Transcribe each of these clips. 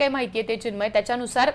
काय माहितीये ते चिन्मय. त्याच्यानुसार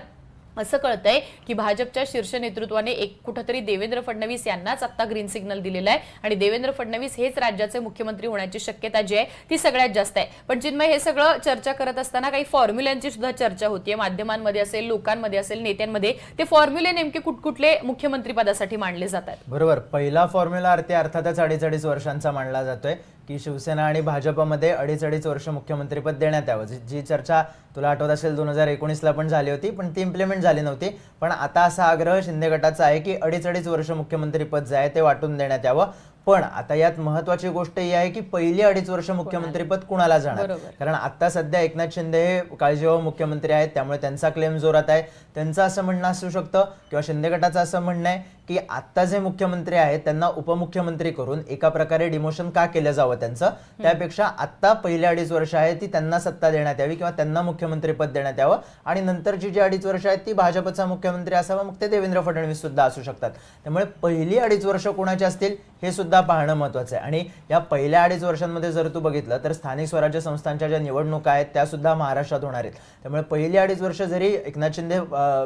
असं कळतंय की भाजपच्या शीर्ष नेतृत्वाने एक कुठंतरी देवेंद्र फडणवीस यांनाच आता ग्रीन सिग्नल दिलेला आहे. आणि देवेंद्र फडणवीस हेच राज्याचे मुख्यमंत्री होण्याची शक्यता जी आहे ती सगळ्यात जास्त आहे. पण चिन्मय हे सगळं चर्चा करत असताना काही फॉर्म्युल्यांची सुद्धा चर्चा होतीये. माध्यमांमध्ये असेल लोकांमध्ये असेल नेत्यांमध्ये. ते फॉर्म्युले नेमके कुठकुठले मुख्यमंत्री पदासाठी मांडले जातात. बरोबर. पहिला फॉर्म्युला अर्थी अर्थातच अडीच अडीच वर्षांचा मानला जातोय. की शिवसेना आणि भाजपमध्ये अडीच अडीच वर्ष मुख्यमंत्रीपद देण्यात यावं. जी- चर्चा तुला आठवत असेल दोन हजार एकोणीसला पण झाली होती पण ती इम्प्लिमेंट झाली नव्हती. पण आता असा आग्रह शिंदे गटाचा आहे की अडीच अडीच वर्ष मुख्यमंत्रीपद जे आहे ते वाटून देण्यात यावं. पण आता यात महत्वाची गोष्ट ही आहे की पहिली अडीच वर्ष मुख्यमंत्रीपद कुणाला जाणार. कारण आता सध्या एकनाथ शिंदे हे काळजीवाहू मुख्यमंत्री आहेत त्यामुळे त्यांचा क्लेम जोरात आहे. त्यांचं असं म्हणणं असू शकतं किंवा शिंदे गटाचं असं म्हणणं आहे की आत्ता जे मुख्यमंत्री आहेत त्यांना उपमुख्यमंत्री करून एका प्रकारे डिमोशन का केलं जावं त्यांचं? त्यापेक्षा आत्ता पहिली अडीच वर्ष आहे ती त्यांना सत्ता देण्यात यावी किंवा त्यांना मुख्यमंत्रीपद देण्यात यावं. आणि नंतरची जी अडीच वर्ष आहेत ती भाजपचा मुख्यमंत्री असावा मग ते देवेंद्र फडणवीस सुद्धा असू शकतात. त्यामुळे पहिली अडीच वर्ष कोणाची असतील हे सुद्धा पाहणं महत्वाचं आहे. आणि या पहिल्या अडीच वर्षांमध्ये जर तू बघितलं तर स्थानिक स्वराज्य संस्थांच्या ज्या निवडणुका आहेत त्या सुद्धा महाराष्ट्रात होणार आहेत. त्यामुळे पहिली अडीच वर्ष जरी एकनाथ शिंदे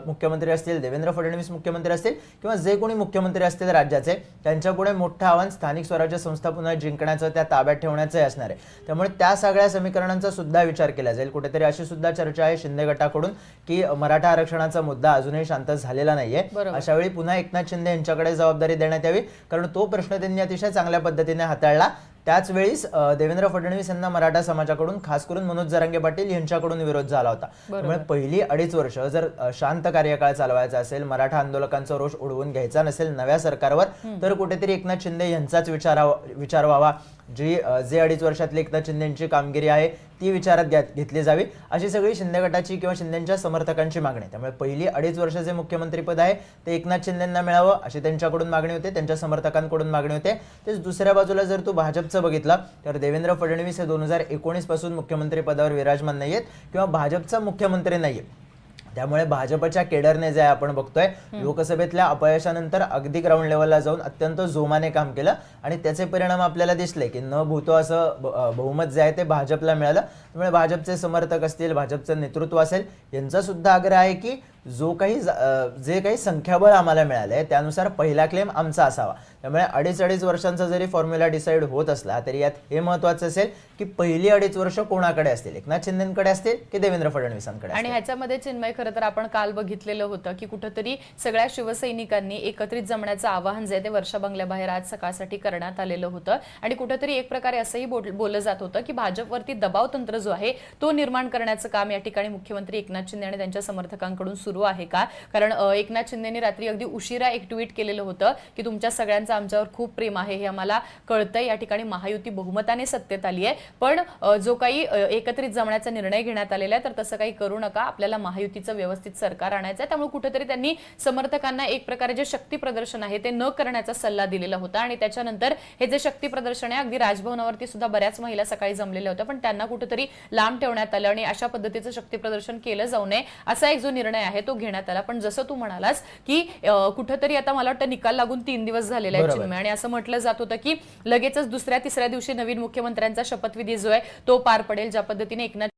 मुख्यमंत्री असतील देवेंद्र फडणवीस मुख्यमंत्री असतील किंवा जे कोणी मुख्यमंत्री असतील राज्याचे त्यांच्या पुढे मोठं आव्हान स्थानिक स्वराज्य संस्था पुन्हा जिंकण्याचं त्या ताब्यात ठेवण्याचं असणार आहे. त्यामुळे त्या सगळ्या समीकरणांचा सुद्धा विचार केला जाईल. कुठेतरी अशी सुद्धा चर्चा आहे शिंदे गटाकडून की मराठा आरक्षणाचा मुद्दा अजूनही शांत झालेला नाहीये. बरोबर. अशा वेळी पुन्हा एकनाथ शिंदे यांच्याकडे जबाबदारी देण्यात यावी कारण तो प्रश्न त्यांनी अतिशय चांगल्या पद्धतीने हाताळला. त्याच वेळीस देवेंद्र फडणवीस यांना मराठा समाजाकडून खास करून मनोज जरांगे पाटील यांच्याकडून विरोध झाला होता. त्यामुळे पहिली अडीच वर्ष जर शांत कार्यकाळ चालवायचा असेल मराठा आंदोलकांचा रोष उडवून घ्यायचा नसेल नव्या सरकारवर तर कुठेतरी एकनाथ शिंदे यांचाच विचार व्हावा. जी जे अडीच वर्षातली एकनाथ शिंदेची कामगिरी आहे ती विचारात घ्या- घेतली जावी. अशी सगळी शिंदे गटाची किंवा शिंदेच्या समर्थकांची मागणी आहे. त्यामुळे पहिली अडीच वर्ष जे मुख्यमंत्रीपद आहे ते एकनाथ शिंदेंना मिळावं अशी त्यांच्याकडून मागणी होते त्यांच्या समर्थकांकडून मागणी होते. तेच दुसऱ्या बाजूला जर तू भाजपचं बघितलं तर देवेंद्र फडणवीस हे दोन हजार एकोणीसपासून मुख्यमंत्रीपदावर मुख्यमंत्री पदावर विराजमान किंवा भाजपचा मुख्यमंत्री नाही आहे त्यामुळे भाजपच्या केडरने जे आपण बघतोय लोकसभेतल्या अपयशानंतर अगदी ग्राउंड लेवलला जाऊन अत्यंत जोमाने काम केलं आणि त्याचे परिणाम आपल्याला दिसले की न भूतो असं बहुमत जे आहे ते भाजपला मिळालं. त्यामुळे भाजपचे समर्थक असतील भाजपचं नेतृत्व असेल यांचा सुद्धा आग्रह आहे की जो काही ज- काही संख्याबळ आम्हाला मिळालंय त्यानुसार पहिला क्लेम आमचा असावा. त्यामुळे अडीच अडीच वर्षांचा जरी फॉर्म्युला डिसाईड होत असला तरी यात हे महत्वाचं असेल की पहिली अडीच वर्ष कोणाकडे असतील? एकनाथ शिंदेकडे असतील की देवेंद्र फडणवीसांकडे आणि ह्याच्यामध्ये चिन्मय खरं तर आपण काल बघितलेलं होतं की कुठंतरी सगळ्या शिवसैनिकांनी एकत्रित जमण्याचं आवाहन जे आहे ते वर्षा बंगल्याबाहेर आज सकाळसाठी करण्यात आलेलं होतं. आणि कुठंतरी एक प्रकारे असंही बोल- बोललं जात होतं की भाजपवरती दबाव तंत्र जो आहे तो निर्माण करण्याचं काम या ठिकाणी मुख्यमंत्री एकनाथ शिंदे आणि त्यांच्या समर्थकांकडून सुरू आहे का? कारण एकनाथ शिंदेनी रात्री अगदी उशिरा एक ट्विट केलेलं होतं की तुमच्या सगळ्यांचं आमच्यावर खूप प्रेम आहे हे आम्हाला कळतंय. या ठिकाणी महायुती बहुमताने सत्तेत आली आहे. पण जो काही एकत्रित जमण्याचा निर्णय घेण्यात आलेला आहे तर तसं काही करू नका. आपल्याला महायुतीचं व्यवस्थित सरकार आणायचं आहे त्यामुळे कुठेतरी त्यांनी समर्थकांना एक प्रकारे जे शक्ती प्रदर्शन आहे ते न करण्याचा सल्ला दिलेला होता. आणि त्याच्यानंतर हे जे शक्ती प्रदर्शन आहे अगदी राजभवनावरती सुद्धा बऱ्याच महिला सकाळी जमलेल्या होत्या. पण त्यांना कुठेतरी लांब ठेवण्यात आलं आणि अशा पद्धतीचं शक्ती प्रदर्शन केलं जाऊ नये असा एक जो निर्णय आहे तो घेण्यात आला पण जसं तू म्हणालास की कुठेतरी आता मला वाटतं निकाल लागून तीन दिवस झालेला आहे. चिन्मय आणि असं म्हटलं जात होतं की लगेचच दुसऱ्या तिसऱ्या दिवशी नवीन मुख्यमंत्र्यांचा शपथविधी जो आहे तो पार पडेल ज्या पद्धतीने एकनाथ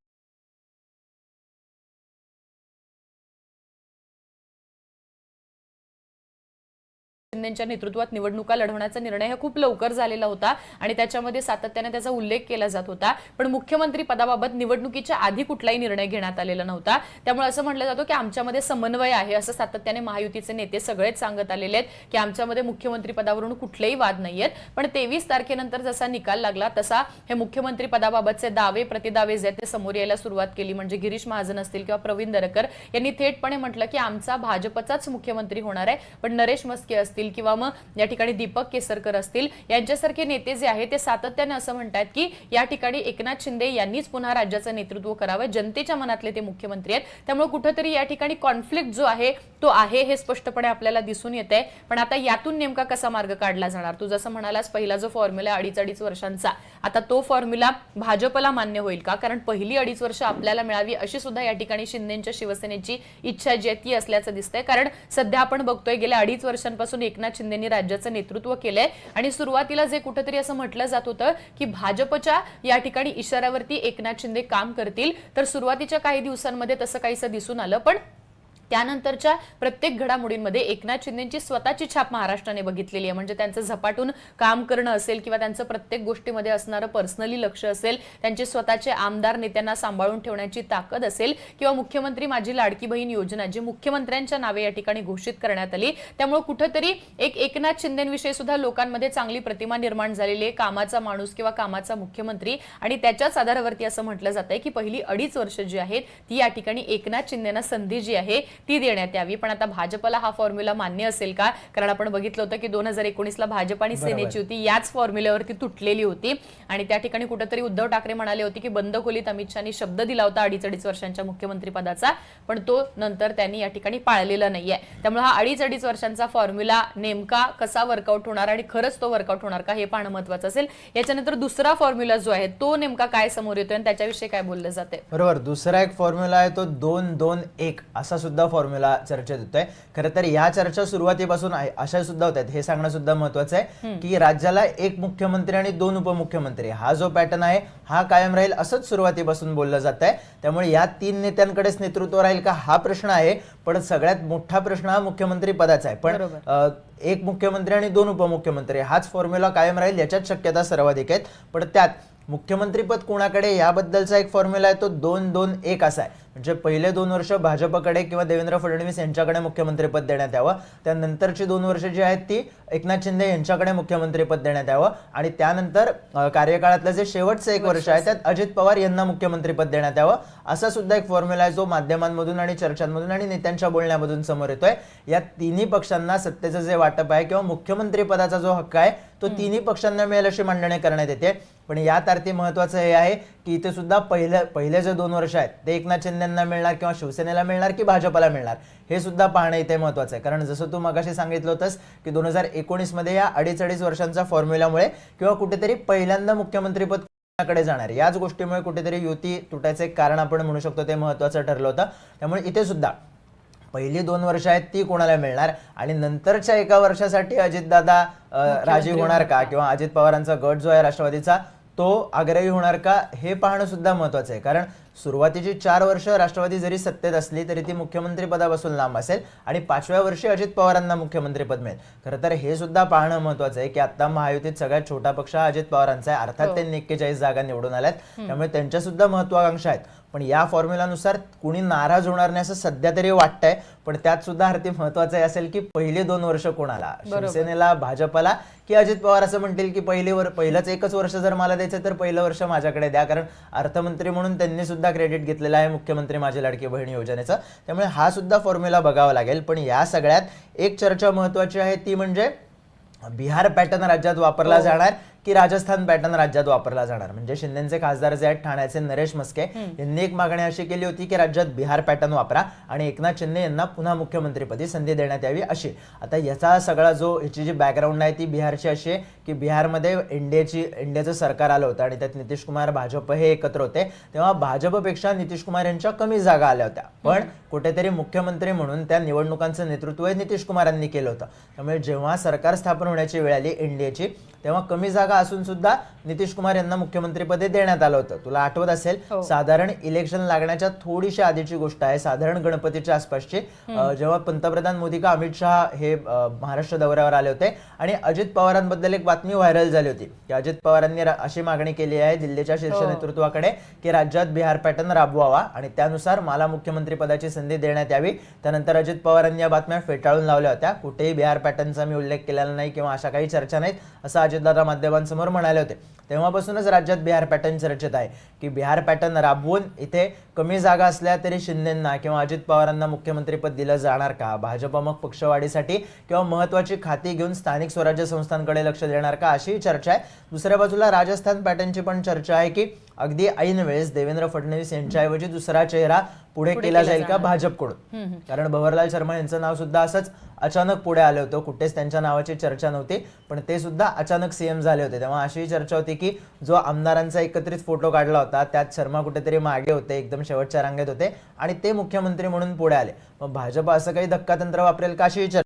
शिंदेच्या नेतृत्वात निवडणुका लढवण्याचा निर्णय हा खूप लवकर झालेला होता आणि त्याच्यामध्ये सातत्याने त्याचा उल्लेख केला जात होता. पण मुख्यमंत्री पदाबाबत निवडणुकीच्या आधी कुठलाही निर्णय घेण्यात आलेला नव्हता. त्यामुळे असं म्हटलं जातं की आमच्यामध्ये समन्वय आहे असं सातत्याने महायुतीचे नेते सगळेच सांगत आलेले आहेत की आमच्यामध्ये मुख्यमंत्री पदावरून कुठलेही वाद नाहीयेत पण तेवीस तारखेनंतर जसा निकाल लागला तसा हे मुख्यमंत्री पदाबाबतचे दावे प्रतिदावे जे आहेत ते समोर यायला सुरुवात केली. म्हणजे गिरीश महाजन असतील किंवा प्रवीण दरकर यांनी थेटपणे म्हटलं की आमचा भाजपचाच मुख्यमंत्री होणार आहे. पण नरेश मस्के असतील किंवा मग या ठिकाणी दीपक केसरकर असतील यांच्यासारखे नेते जे आहेत ते सातत्याने असं म्हणतात की या ठिकाणी एकनाथ शिंदे यांनीच पुन्हा राज्याचं नेतृत्व करावं. जनतेच्या मनातले ते मुख्यमंत्री आहेत. त्यामुळे कुठंतरी या ठिकाणी कॉन्फ्लिक्ट जो आहे तो आहे हे स्पष्टपणे आपल्याला दिसून येत आहे पण आता यातून नेमका कसा मार्ग काढला जाणार? तू जसं म्हणालास पहिला जो फॉर्म्युला अडीच अडीच वर्षांचा. आता तो फॉर्म्युला भाजपला मान्य होईल का? कारण पहिली अडीच वर्ष आपल्याला मिळावी अशी सुद्धा या ठिकाणी शिंदेच्या शिवसेनेची इच्छा जी आहे ती असल्याचं दिसतंय. कारण सध्या आपण बघतोय गेल्या अडीच वर्षांपासून एकनाथ शिंदेनी राज्याचं नेतृत्व केलंय. आणि सुरुवातीला जे कुठेतरी असं म्हटलं जात होतं की भाजपच्या या ठिकाणी इशाऱ्यावरती एकनाथ शिंदे काम करतील. तर सुरुवातीच्या काही दिवसांमध्ये तसं काहीसं दिसून आलं. पण त्यानंतरच्या प्रत्येक घडामोडींमध्ये एकनाथ शिंदेची स्वतःची छाप महाराष्ट्राने बघितलेली आहे. म्हणजे त्यांचं झपाटून काम करणं असेल किंवा त्यांचं प्रत्येक गोष्टीमध्ये असणारं पर्सनली लक्ष असेल त्यांचे स्वतःचे आमदार नेत्यांना सांभाळून ठेवण्याची ताकद असेल किंवा मुख्यमंत्री माझी लाडकी बहीण योजना जी मुख्यमंत्र्यांच्या नावे या ठिकाणी घोषित करण्यात आली. त्यामुळे कुठंतरी एक एकनाथ शिंदेविषयी सुद्धा लोकांमध्ये चांगली प्रतिमा निर्माण झालेली आहे. कामाचा माणूस किंवा कामाचा मुख्यमंत्री. आणि त्याच्याच आधारावरती असं म्हटलं जात आहे की पहिली अडीच वर्ष जी आहेत ती या ठिकाणी एकनाथ शिंदेना संधी जी आहे ती देण्यात यावी. पण आता भाजपला हा फॉर्म्युला मान्य असेल का? कारण आपण बघितलं होतं की दोन हजार एकोणीसला भाजप आणि सेनेची होती. याच फॉर्म्युल्यावरती तुटलेली होती. आणि त्या ठिकाणी कुठेतरी उद्धव ठाकरे म्हणाले होते की बंद खोलीत अमित शहानी शब्द दिला होता अडीच अडीच वर्षांच्या मुख्यमंत्री पदाचा पण तो नंतर त्यांनी या ठिकाणी पाळलेला नाहीये. त्यामुळे हा अडीच अडीच वर्षांचा फॉर्म्युला नेमका कसा वर्कआउट होणार आणि खरंच तो वर्कआउट होणार का हे पाहणं महत्वाचं असेल. याच्यानंतर दुसरा फॉर्म्युला जो आहे तो नेमका काय समोर येतोय आणि त्याच्याविषयी काय बोललं जाते बरोबर. दुसरा एक फॉर्म्युला आहे तो दोन दोन एक असा सुद्धा फॉर्म्युला चर्चेत होतोय. खरं तर या चर्चा सुरुवातीपासून अशा सुद्धा होत आहेत हे सांगणं सुद्धा महत्वाचं आहे की राज्याला एक मुख्यमंत्री आणि दोन उपमुख्यमंत्री. हा जो पॅटर्न आहे हा कायम राहील असंच सुरुवातीपासून बोललं जात आहे त्यामुळे या तीन नेत्यांकडेच नेतृत्व राहील का हा प्रश्न आहे. पण सगळ्यात मोठा प्रश्न हा मुख्यमंत्री पदाचा आहे. पण एक मुख्यमंत्री आणि दोन उपमुख्यमंत्री. हाच फॉर्म्युला कायम राहील याच्यात शक्यता सर्वाधिक आहेत. पण त्यात मुख्यमंत्रीपद कुणाकडे याबद्दलचा एक फॉर्म्युला आहे तो दोन दोन एक असा आहे. म्हणजे पहिले दोन वर्ष भाजपकडे किंवा देवेंद्र फडणवीस यांच्याकडे मुख्यमंत्रीपद देण्यात यावं. त्यानंतरची दोन वर्ष जी आहेत ती एकनाथ शिंदे यांच्याकडे मुख्यमंत्रीपद देण्यात यावं. आणि त्यानंतर कार्यकाळातलं जे शेवटचं एक वर्ष आहे त्यात अजित पवार यांना मुख्यमंत्रीपद देण्यात यावं. असा सुद्धा एक फॉर्म्युला आहे जो माध्यमांमधून आणि चर्चांमधून आणि नेत्यांच्या बोलण्यामधून समोर येतोय. या तिन्ही पक्षांना सत्तेचं जे वाटप आहे किंवा मुख्यमंत्री पदाचा जो हक्क आहे तो तिन्ही पक्षांना मिळेल अशी मांडणी करण्यात येते. पण यात अर्थी महत्वाचं हे आहे की इथे सुद्धा पहिल्या पहिले जे दोन वर्ष आहेत ते एकनाथ शिंदेना मिळणार किंवा शिवसेनेला मिळणार की भाजपला मिळणार हे सुद्धा पाहणं इथे महत्वाचं आहे. कारण जसं तू मगाशी सांगितलं होतंस की दोन हजार एकोणीसमध्ये या अडीच अडीच वर्षांच्या फॉर्म्युल्यामुळे किंवा कुठेतरी पहिल्यांदा मुख्यमंत्रीपदकडे जाणार याच गोष्टीमुळे कुठेतरी युती तुटायचं एक कारण आपण म्हणू शकतो ते महत्वाचं ठरलं होतं. त्यामुळे इथे सुद्धा पहिली दोन वर्ष आहेत ती कोणाला मिळणार आणि नंतरच्या एका वर्षासाठी अजितदादा अ, राजी होणार का? किंवा अजित पवारांचा गट जो आहे राष्ट्रवादीचा तो आग्रही होणार का हे पाहणं सुद्धा महत्वाचं आहे. कारण सुरुवातीची चार वर्ष राष्ट्रवादी जरी सत्तेत असली तरी ती मुख्यमंत्री पदापासून लांब असेल आणि पाचव्या वर्षी अजित पवारांना मुख्यमंत्रीपद मिळेल. खरं तर हे सुद्धा पाहणं महत्वाचं आहे की आता महायुतीत सगळ्यात छोटा पक्ष हा अजित पवारांचा आहे. अर्थात त्यांनी एक्केचाळीस जागा निवडून आल्यात. त्यामुळे त्यांच्या सुद्धा महत्वाकांक्षा आहेत. पण या फॉर्म्युलानुसार कुणी नाराज होणार नाही असं सध्या तरी वाटतंय. पण त्यात सुद्धा अर्थी महत्वाचं हे असेल की पहिली दोन वर्ष कोणाला? शिवसेनेला भाजपला की अजित पवार असं म्हणतील की पहिली वर पहिलंच एकच वर्ष जर मला द्यायचं तर पहिलं वर्ष माझ्याकडे द्या. कारण अर्थमंत्री म्हणून त्यांनी सुद्धा क्रेडिट घेतलेलं आहे मुख्यमंत्री माझी लाडकी बहीण योजनेचं. त्यामुळे हा सुद्धा फॉर्म्युला बघावा लागेल. पण या सगळ्यात एक चर्चा महत्वाची आहे ती म्हणजे बिहार पॅटर्न राज्यात वापरला जाणार. की राजस्थान पॅटर्न राज्यात वापरला जाणार. म्हणजे शिंदेचे खासदार जे आहेत ठाण्याचे नरेश मस्के यांनी एक मागणी अशी केली होती की राज्यात बिहार पॅटर्न वापरा आणि एकनाथ शिंदे यांना पुन्हा मुख्यमंत्रीपदी संधी देण्यात यावी अशी. आता याचा सगळा जो याची जी बॅकग्राऊंड आहे ती बिहारची अशी आहे की बिहारमध्ये एनडीएची एनडीएचं सरकार आलं होतं आणि त्यात नितीश कुमार भाजप हे एकत्र होते. तेव्हा भाजपपेक्षा नितीश कुमार यांच्या कमी जागा आल्या होत्या. पण कुठेतरी मुख्यमंत्री म्हणून त्या निवडणुकांचं नेतृत्व हे नितीश कुमारांनी केलं होतं. त्यामुळे जेव्हा सरकार स्थापन होण्याची वेळ आली एनडीएची तेव्हा कमी जागा असून सुद्धा नितीश कुमार यांना मुख्यमंत्रीपदे देण्यात आलं होतं. तुला आठवत असेल साधारण इलेक्शन लागण्याच्या थोडीशी आधीची गोष्ट आहे. साधारण गणपतीच्या आसपासची. जेव्हा पंतप्रधान मोदी का अमित शहा हे महाराष्ट्र दौऱ्यावर आले होते आणि अजित पवारांबद्दल एक बातमी व्हायरल झाली होती की अजित पवारांनी अशी मागणी केली आहे दिल्लीच्या शीर्ष नेतृत्वाकडे की राज्यात बिहार पॅटर्न राबवावा आणि त्यानुसार मला मुख्यमंत्री पदाची संधी देण्यात यावी. त्यानंतर अजित पवारांनी या बातम्या फेटाळून लावल्या होत्या. कुठेही बिहार पॅटर्नचा मी उल्लेख केलेला नाही किंवा अशा काही चर्चा नाहीत असं अजितदादा माध्यमांसमोर म्हणाले होते. तेव्हापासूनच राज्यात बिहार पॅटर्न चर्चेत आहे. की बिहार पॅटर्न राबवून इथे कमी जागा असल्या तरी शिंदेंना किंवा अजित पवारांना मुख्यमंत्रीपद दिलं जाणार का? भाजप मग पक्षवाढीसाठी किंवा महत्वाची खाती घेऊन स्थानिक स्वराज्य संस्थांकडे लक्ष देणार का? अशी चर्चा आहे. दुसऱ्या बाजूला राजस्थान पॅटर्नची पण चर्चा आहे की अगदी ऐन वेळेस देवेंद्र फडणवीस यांच्याऐवजी दुसरा चेहरा पुढे केला जाईल का भाजपकडून? कारण भवरलाल शर्मा यांचं नाव सुद्धा असंच अचानक पुढे आलं होतं. कुठेच त्यांच्या नावाची चर्चा नव्हती. पण ते सुद्धा अचानक सीएम झाले होते. तेव्हा अशी चर्चा होती की जो आमदारांचा एकत्रित फोटो काढला होता त्यात शर्मा कुठेतरी मागे होते एकदम शेवटच्या रांगेत होते आणि ते मुख्यमंत्री म्हणून पुढे आले. मग भाजप असं काही धक्कातंत्र वापरेल का अशी चर्चा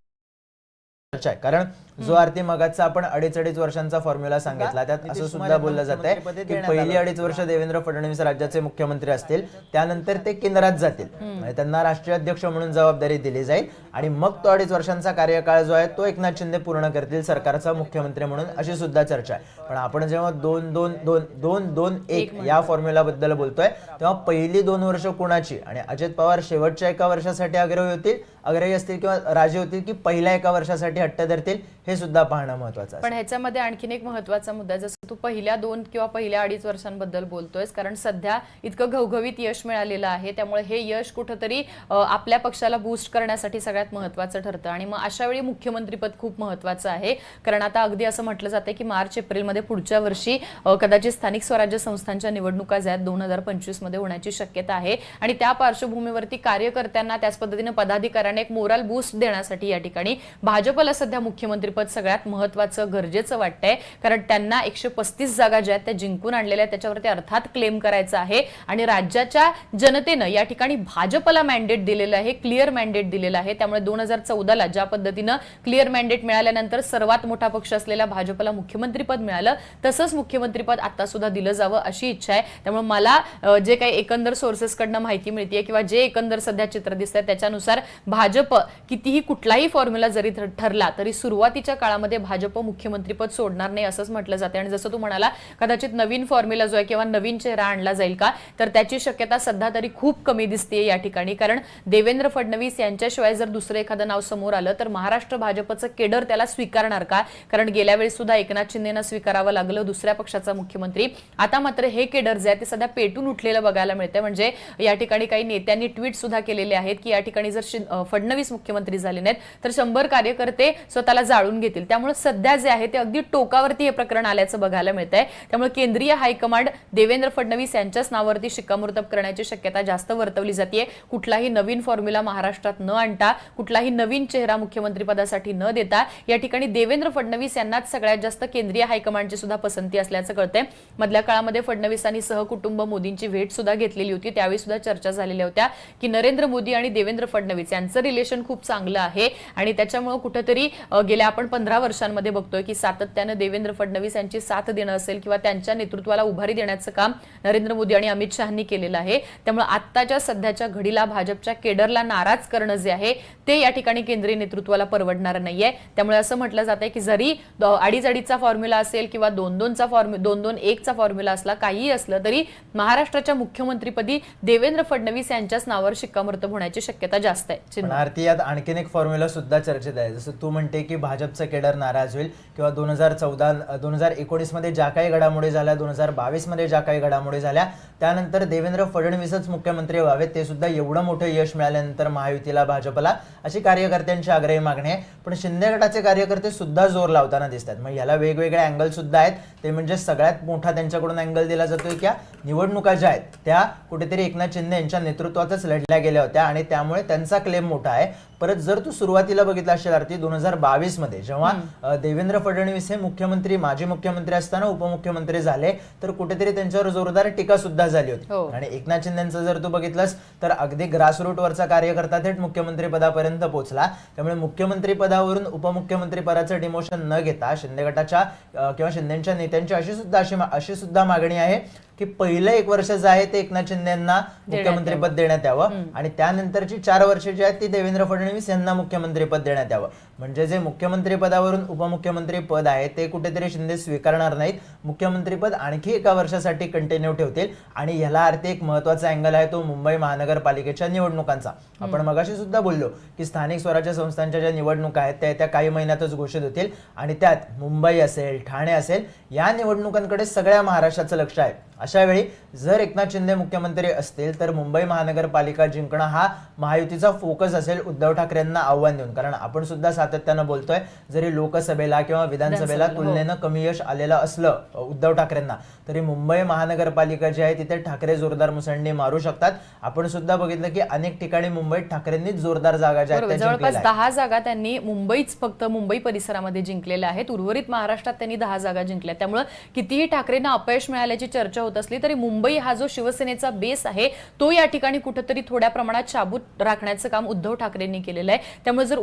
चर्चा आहे? कारण जो आरती मगाचा आपण अडीच अडीच वर्षांचा फॉर्म्युला सांगितला त्यात असं सुद्धा बोललं जात आहे की पहिली अडीच वर्ष देवेंद्र फडणवीस राज्याचे मुख्यमंत्री असतील. त्यानंतर ते केंद्रात जातील. म्हणजे त्यांना राष्ट्रीय अध्यक्ष म्हणून जबाबदारी दिली जाईल. आणि मग तो अडीच वर्षांचा कार्यकाळ जो आहे तो एकनाथ शिंदे पूर्ण करतील सरकारचा मुख्यमंत्री म्हणून अशी सुद्धा चर्चा आहे. पण आपण जेव्हा दोन दोन दोन दोन दोन एक या फॉर्म्युला बद्दल बोलतोय तेव्हा पहिली दोन वर्ष कुणाची? आणि अजित पवार शेवटच्या एका वर्षासाठी आग्रही होतील आग्रही असतील किंवा राजी होतील की पहिल्या एका वर्षासाठी हट्ट धरतील? हे सुद्धा पाहणं महत्वाचं आहे पण ह्याच्यामध्ये आणखीन एक महत्त्वाचा मुद्दा जसं तू पहिल्या दोन किंवा पहिल्या अडीच वर्षांबद्दल बोलतोयस कारण सध्या इतकं घवघवीत यश मिळालेलं आहे त्यामुळे हे यश कुठंतरी आपल्या पक्षाला बूस्ट करण्यासाठी सगळ्यात महत्वाचं ठरतं. आणि मग अशा वेळी मुख्यमंत्रीपद खूप महत्वाचं आहे कारण आता अगदी असं म्हटलं जाते की मार्च एप्रिलमध्ये पुढच्या वर्षी कदाचित स्थानिक स्वराज्य संस्थांच्या निवडणुका ज्या दोन हजार पंचवीसमध्ये होण्याची शक्यता आहे. आणि त्या पार्श्वभूमीवरती कार्यकर्त्यांना त्याच पद्धतीने पदाधिकाऱ्यांना एक मोरल बूस्ट देण्यासाठी या ठिकाणी भाजपला सध्या मुख्यमंत्रीपद सगळ्यात महत्वाचं गरजेचं वाटतंय कारण त्यांना एकशे पस्तीस जागा ज्या आहेत त्या जिंकून आणलेल्या आहेत त्याच्यावरती अर्थात क्लेम करायचा आहे. आणि राज्याच्या जनतेनं या ठिकाणी भाजपला मॅन्डेट दिलेलं आहे क्लिअर मॅन्डेट दिलेलं आहे. त्यामुळे दोन हजार चौदाला ज्या पद्धतीनं क्लिअर मॅन्डेट मिळाल्यानंतर सर्वात मोठा पक्ष असलेल्या भाजपला मुख्यमंत्रीपद मिळालं तसंच मुख्यमंत्रीपद आता सुद्धा दिलं जावं अशी इच्छा आहे. त्यामुळे मला जे काही एकंदर सोर्सेसकडनं माहिती मिळते किंवा जे एकंदर सध्या चित्र दिसतंय त्याच्यानुसार भाजप कितीही कुठलाही फॉर्म्युला जरी ठरला तरी सुरुवातीच्या काळामध्ये भाजप मुख्यमंत्रीपद सोडणार नाही असंच म्हटलं जाते आणि जसं तू म्हणाला. कदाचित नवीन फॉर्म्युला जो आहे किंवा नवीन चेहरा आणला जाईल का? तर त्याची शक्यता सध्या तरी खूप कमी दिसते या ठिकाणी. कारण देवेंद्र फडणवीस यांच्याशिवाय जर दुसरं एखादं नाव समोर आलं तर महाराष्ट्र भाजपचं केडर त्याला स्वीकारणार का? कारण गेल्या वेळी सुद्धा एकनाथ शिंदेना स्वीकारावं लागलं दुसऱ्या पक्षाचा मुख्यमंत्री. आता मात्र हे केडर जे आहे ते सध्या पेटून उठलेलं बघायला मिळतंय. म्हणजे या ठिकाणी काही नेत्यांनी ट्विट सुद्धा केलेले आहेत की या ठिकाणी जर फडणवीस मुख्यमंत्री झाले नाहीत तर शंभर कार्यकर्ते स्वतःला जाळून घेतील. त्यामुळे सध्या जे आहे ते अगदी टोकावरती हे प्रकरण आल्याचं बघायला मिळतंय. त्यामुळे केंद्रीय हायकमांड देवेंद्र फडणवीस यांच्याच नावावरती शिक्कामोर्तब करण्याची शक्यता जास्त वर्तवली जाते कुठलाही नवीन फॉर्म्युला महाराष्ट्रात न आणता कुठलाही नवीन चेहरा मुख्यमंत्रीपदासाठी न देता या ठिकाणी देवेंद्र फडणवीस यांनाच सगळ्यात जास्त केंद्रीय हायकमांडची सुद्धा पसंती असल्याचं कळतंय. मधल्या काळामध्ये फडणवीसांनी सहकुटुंब मोदींची भेट सुद्धा घेतलेली होती. त्यावेळी सुद्धा चर्चा झालेल्या होत्या की नरेंद्र मोदी आणि देवेंद्र फडणवीस यांचं रिलेशन खूप चांगलं आहे. आणि त्याच्यामुळे कुठंतरी गेल्या आपण पंधरा वर्षांमध्ये बघतोय की सातत्यानं देवेंद्र फडणवीस यांची साथ देणं असेल किंवा त्यांच्या नेतृत्वाला उभारी देण्याचं काम नरेंद्र मोदी आणि अमित शहानी केलेलं आहे. त्यामुळे आत्ताच्या सध्याच्या घडीला भाजपच्या केडरला नाराज करणं जे आहे ते या ठिकाणी केंद्रीय नेतृत्वाला परवडणार नाहीये. त्यामुळे असं म्हटलं जात आहे की जरी अडीच अडीचचा फॉर्म्युला असेल किंवा दोन दोनचा फॉर्म्यु दोन दोन एकचा फॉर्म्युला असला काहीही असलं तरी महाराष्ट्राच्या मुख्यमंत्रीपदी देवेंद्र फडणवीस यांच्याच नावावर शिक्कामोर्तब होण्याची शक्यता जास्त आहे. पण आरती यात आणखीन एक फॉर्म्युला सुद्धा चर्चेत आहे. जसं तू म्हणते की भाजपचं केडर नाराज होईल किंवा दोन हजार चौदा दोन हजार एकोणीस मध्ये ज्या काही घडामोडी झाल्या दोन हजार बावीसमध्ये ज्या काही घडामोडी झाल्या त्यानंतर देवेंद्र फडणवीसच मुख्यमंत्री व्हावेत ते सुद्धा एवढं मोठं यश मिळाल्यानंतर महायुतीला भाजपला अशी कार्यकर्त्यांची आग्रही मागणी आहे. पण शिंदे गटाचे कार्यकर्ते सुद्धा जोर लावताना दिसतात मग याला वेगवेगळे अँगल सुद्धा आहेत. ते म्हणजे सगळ्यात मोठा त्यांच्याकडून अँगल दिला जातोय की निवडणुका ज्या आहेत त्या कुठेतरी एकनाथ शिंदे यांच्या नेतृत्वातच लढल्या गेल्या होत्या आणि त्यामुळे त्यांचा क्लेम मोठा आहे. परत जर तू सुरुवातीला बघितलं असेल आरती दोन हजार बावीसमध्ये जेव्हा देवेंद्र फडणवीस हे मुख्यमंत्री माजी मुख्यमंत्री असताना उपमुख्यमंत्री झाले तर कुठेतरी त्यांच्यावर जोरदार टीका सुद्धा झाली हो. होती आणि एकनाथ शिंदेचं जर तू बघितलंस तर अगदी ग्रासरूट वरचा कार्यकर्ता थेट मुख्यमंत्री पदापर्यंत पोहोचला. त्यामुळे मुख्यमंत्री पदावरून उपमुख्यमंत्री पदाचं डिमोशन न घेता शिंदे गटाच्या किंवा शिंदेच्या नेत्यांची अशी सुद्धा अशी अशी सुद्धा मागणी आहे. की पहिलं एक वर्ष जे आहे ते एकनाथ शिंदे यांना मुख्यमंत्रीपद देण्यात यावं. आणि त्यानंतरची चार वर्षे जी आहेत ती देवेंद्र फडणवीस यांना मुख्यमंत्रीपद देण्यात यावं. म्हणजे जे मुख्यमंत्री पदावरून उपमुख्यमंत्री पद आहे ते कुठेतरी शिंदे स्वीकारणार नाहीत. मुख्यमंत्रीपद आणखी एका वर्षासाठी कंटिन्यू ठेवतील. आणि ह्याला अर्थ एक महत्त्वाचा अँगल आहे तो मुंबई महानगरपालिकेच्या निवडणुकांचा. आपण मगाशी सुद्धा बोललो की स्थानिक स्वराज्य संस्थांच्या ज्या निवडणुका आहेत त्या त्या काही महिन्यातच घोषित होतील. आणि त्यात मुंबई असेल ठाणे असेल या निवडणुकांकडे सगळ्या महाराष्ट्राचं लक्ष आहे. अशा वेळी जर एकनाथ शिंदे मुख्यमंत्री असतील तर मुंबई महानगरपालिका जिंकणं हा महायुतीचा फोकस असेल उद्धव ठाकरेंना आव्हान देऊन. कारण आपण सुद्धा सातत्यानं बोलतोय जरी लोकसभेला किंवा विधानसभेला हो. तुलनेनं कमी यश आलेलं असलं उद्धव ठाकरेंना तरी मुंबई महानगरपालिका जी आहे तिथे ठाकरे जोरदार मुसंडी मारू शकतात. आपण सुद्धा बघितलं की अनेक ठिकाणी मुंबईत ठाकरेंनीच जोरदार जागा ज्या जवळपास. दहा जागा त्यांनी मुंबईच फक्त मुंबई परिसरामध्ये जिंकलेल्या आहेत. उर्वरित महाराष्ट्रात त्यांनी दहा जागा जिंकल्या. त्यामुळे कितीही ठाकरेंना अपयश मिळाल्याची चर्चा होत असली तरी मुंबई हा जो शिवसेनेचा बेस आहे तो या ठिकाणी कुठेतरी थोड्या प्रमाणात शाबूत राखण्याचं काम उद्धव ठाकरेंनी केलेलं आहे. त्यामुळे जर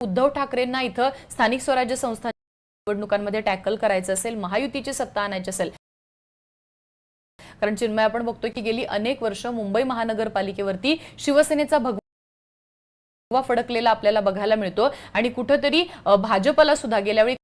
उद्धव ठाकरेंना इथं स्थानिक स्वराज्य संस्था निवडणुकांमध्ये टॅकल करायचं असेल महायुतीची सत्ता आणायची असेल कारण चिन्मय आपण बघतोय की गेली अनेक वर्ष मुंबई महानगरपालिकेवरती शिवसेनेचा भगवा फडकलेला आपल्याला बघायला मिळतो. आणि कुठंतरी भाजपला सुद्धा गेल्या वेळी